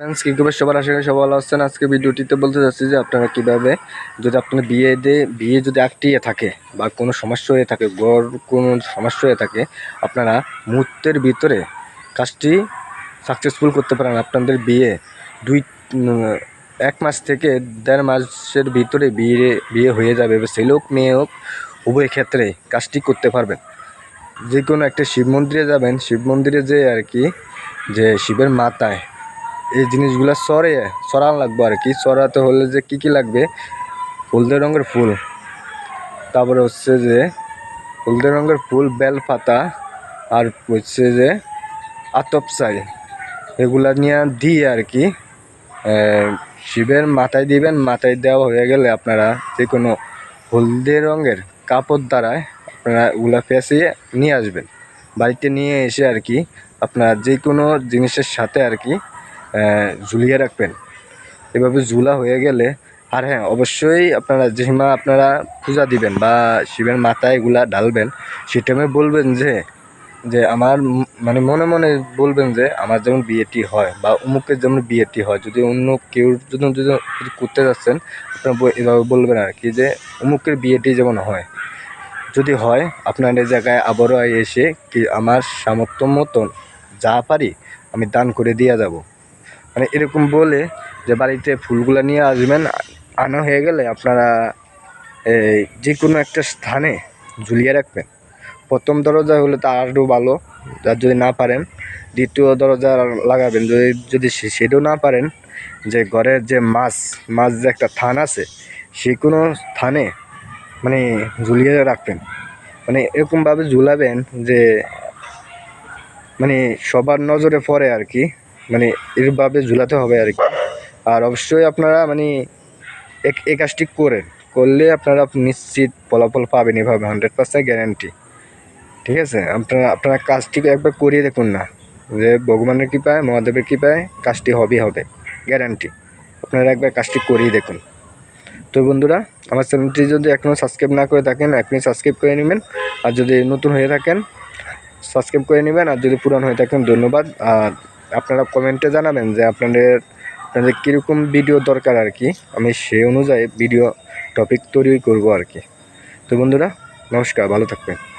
Friends কী খবর সবার আশা করি সবাই ভালো আছেন। আজকে ভিডিওটিতে বলতে চাচ্ছি যে আপনারা কীভাবে যদি আপনার বিয়ে দিয়ে বিয়ে যদি আটটিয়ে থাকে বা কোনো সমস্যা হয়ে থাকে, গড় কোনো সমস্যা হয়ে থাকে, আপনারা মুহূর্তের ভিতরে কাজটি সাকসেসফুল করতে পারেন। আপনাদের বিয়ে দুই এক মাস থেকে দেড় মাসের ভিতরে বিয়ে বিয়ে হয়ে যাবে। এবার ছেলে হোক মেয়ে হোক, উভয় ক্ষেত্রে কাজটি করতে পারবেন। যে কোনো একটা শিব মন্দিরে যাবেন। শিব মন্দিরে যেয়ে আর কি, যে শিবের মাথায় এই জিনিসগুলো সরে, সরান লাগবে আর কি। সরাতে হলে যে কী কী লাগবে? হলদে রঙের ফুল। তারপরে হচ্ছে যে হলদে রঙের ফুল বেল পাতা আর হচ্ছে যে আতপ চাই। এগুলা নিয়ে দিয়ে আর কি শিবের মাথায় দিবেন, মাথায় দেওয়া হয়ে গেলে আপনারা যে কোনো হলদে রঙের কাপড় দ্বারায় আপনারা ওগুলা পেঁচিয়ে নিয়ে আসবেন। বাড়িতে নিয়ে এসে আর কি, আপনার যে কোনো জিনিসের সাথে আর কি ঝুলিয়ে রাখবেন। এভাবে ঝুলা হয়ে গেলে, আর হ্যাঁ অবশ্যই আপনারা যে সময় আপনারা পূজা দিবেন বা শিবের মাথায় এগুলা ঢালবেন সে টাইমে বলবেন যে যে আমার মানে মনে মনে বলবেন যে, আমার যেমন বিয়েটি হয় বা অমুকের যেমন বিয়েটি হয়, যদি অন্য কেউ যদি যদি করতে যাচ্ছেন, আপনারা এভাবে বলবেন আর কি যে, অমুকের বিয়েটি যেমন হয়। যদি হয়, আপনার এই জায়গায় আবারও এসে কি আমার সামর্থ্য মতন যা পারি, আমি দান করে দিয়ে যাব। মানে এরকম বলে যে বাড়িতে ফুলগুলো নিয়ে আসবেন, আনা হয়ে গেলে আপনারা যে কোনো একটা স্থানে ঝুলিয়ে রাখবেন। প্রথম দরজা হলে তা আরও ভালো, আর যদি না পারেন, দ্বিতীয় দরজা লাগাবেন। যদি যদি সেটাও না পারেন, যে ঘরের যে মাছ মাছ যে একটা থান আছে সে কোনো স্থানে মানে ঝুলিয়ে রাখবেন। মানে এরকমভাবে ঝুলাবেন যে মানে সবার নজরে পড়ে আর কি। মানে এরভাবে ঝুলাতে হবে আর কি। আর অবশ্যই আপনারা মানে এক- এই কাজটি করেন। করলে আপনারা নিশ্চিত ফলাফল পাবেন এভাবে হান্ড্রেড পার্সেন্ট গ্যারান্টি ঠিক আছে? আপনারা আপনারা কাজটি একবার করিয়ে দেখুন না। যে ভগবানের কৃপায়, মহাদেবের কৃপায় কাজটি হবেই হবে গ্যারান্টি আপনারা একবার কাজটি করিয়ে দেখুন। তো বন্ধুরা, আমার চ্যানেলটি যদি এখনও সাবস্ক্রাইব না করে থাকেন, এখনই সাবস্ক্রাইব করে নেবেন। আর যদি নতুন হয়ে থাকেন সাবস্ক্রাইব করে নেবেন। আর যদি পুরান হয়ে থাকেন, ধন্যবাদ। আর আপনারা কমেন্টে জানাবেন যে আপনাদের আপনাদের কীরকম ভিডিও দরকার আর কি। আমি সেই অনুযায়ী ভিডিও টপিক তৈরি করব আর কি। তো বন্ধুরা, নমস্কার, ভালো থাকবেন।